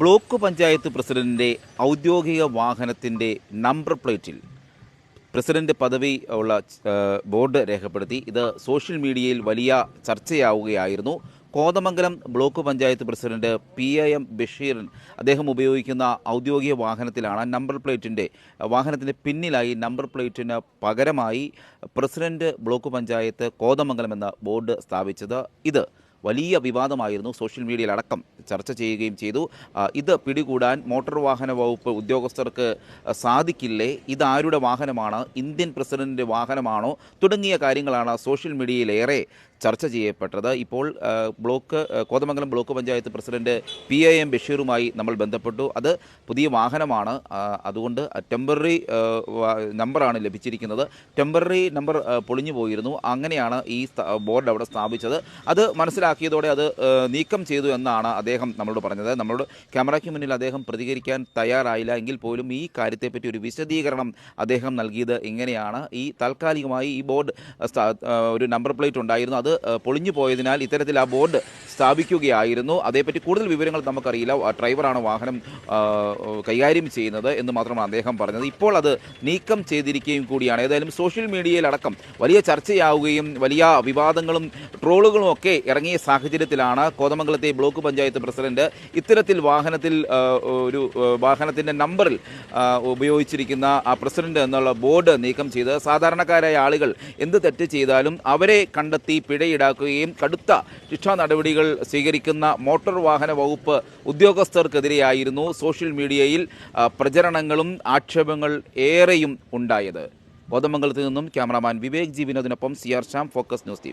Block panchayat പ്രസിഡന്റിന്റെ ഔദ്യോഗിക വാഹനത്തിന്റെ നമ്പർ പ്ലേറ്റിൽ പ്രസിഡന്റ് പദവി ഉള്ള ബോർഡ് രേഖപ്പെടുത്തി. ഇത് സോഷ്യൽ മീഡിയയിൽ വലിയ ചർച്ചയാവുകയായിരുന്നു. Kothamangalam block panchayat president P A M ബഷീറിൻ അദ്ദേഹം ഉപയോഗിക്കുന്ന ഔദ്യോഗിക വാഹനത്തിലാണ് നമ്പർ പ്ലേറ്റിന്റെ വാഹനത്തിന്റെ പിന്നിലായി നമ്പർ പ്ലേറ്റിന് പകരമായി പ്രസിഡന്റ് ബ്ലോക്ക് പഞ്ചായത്ത് കോതമംഗലം എന്ന ബോർഡ് സ്ഥാപിച്ചത്. ഇത് വലിയ വിവാദമായിരുന്നു സോഷ്യൽ മീഡിയയിൽ അടക്കം ചർച്ച ചെയ്യുകയും ചെയ്തു. ഇത് പിടികൂടാൻ മോട്ടോർ വാഹന വകുപ്പ് ഉദ്യോഗസ്ഥർക്ക് സാധിക്കില്ലേ? ഇതാരുടെ വാഹനമാണ്? ഇന്ത്യൻ പ്രസിഡന്റിന്റെ വാഹനമാണോ? തുടങ്ങിയ കാര്യങ്ങളാണ് സോഷ്യൽ മീഡിയയിലേറെ ചർച്ച ചെയ്യപ്പെട്ടത്. ഇപ്പോൾ block Kothamangalam block panchayat president P A M ബഷീറുമായി നമ്മൾ ബന്ധപ്പെട്ടു. അത് പുതിയ വാഹനമാണ്. അതുകൊണ്ട് ടെമ്പററി നമ്പറാണ് ലഭിച്ചിരിക്കുന്നത്. ടെമ്പററി നമ്പർ പൊളിഞ്ഞു പോയിരുന്നു അങ്ങനെയാണ് ഈ ബോർഡ് അവിടെ സ്ഥാപിച്ചത്. അത് മനസ്സിലാക്കിയതോടെ അത് നീക്കം ചെയ്തു എന്നാണ് അദ്ദേഹം നമ്മളോട് പറഞ്ഞത്. നമ്മളോട് ക്യാമറയ്ക്ക് മുന്നിൽ അദ്ദേഹം പ്രതികരിക്കാൻ തയ്യാറായില്ല എങ്കിൽ പോലും ഈ കാര്യത്തെപ്പറ്റി ഒരു വിശദീകരണം അദ്ദേഹം നൽകിയത് ഇങ്ങനെയാണ്. ഈ താൽക്കാലികമായി ഈ ബോർഡ് ഒരു നമ്പർ പ്ലേറ്റ് ഉണ്ടായിരുന്നു. അത് പൊളിഞ്ഞു പോയതിനാൽ ഇത്തരത്തിൽ ആ ബോർഡ് സ്ഥാപിക്കുകയായിരുന്നു. അതേപ്പറ്റി കൂടുതൽ വിവരങ്ങൾ നമുക്കറിയില്ല. ഡ്രൈവറാണ് വാഹനം കൈകാര്യം ചെയ്യുന്നത് എന്ന് മാത്രമാണ് അദ്ദേഹം പറഞ്ഞത്. ഇപ്പോൾ അത് നീക്കം ചെയ്തിരിക്കുകയും കൂടിയാണ്. ഏതായാലും സോഷ്യൽ മീഡിയയിലടക്കം വലിയ ചർച്ചയാവുകയും വലിയ വിവാദങ്ങളും ട്രോളുകളും ഒക്കെ ഇറങ്ങിയ സാഹചര്യത്തിലാണ് കോതമംഗലത്തെ ബ്ലോക്ക് പഞ്ചായത്ത് പ്രസിഡന്റ് ഇത്തരത്തിൽ വാഹനത്തിൽ ഒരു വാഹനത്തിന്റെ നമ്പറിൽ ഉപയോഗിച്ചിരിക്കുന്ന ആ പ്രസിഡന്റ് എന്നുള്ള ബോർഡ് നീക്കം ചെയ്ത് സാധാരണക്കാരായ ആളുകൾ എന്ത് തെറ്റ് ചെയ്താലും അവരെ കണ്ടെത്തി പിഴ ഈടാക്കുകയും കടുത്ത ശിക്ഷാ നടപടികൾ സ്വീകരിക്കുന്ന മോട്ടോർ വാഹന വകുപ്പ് ഉദ്യോഗസ്ഥർക്കെതിരെയായിരുന്നു സോഷ്യൽ മീഡിയയിൽ പ്രചരണങ്ങളും ആക്ഷേപങ്ങൾ ഏറെയും ഉണ്ടായത്. കോതമംഗലത്ത് നിന്നും cameraman Vivek G വിനോദിനൊപ്പം C R Shyam focus news T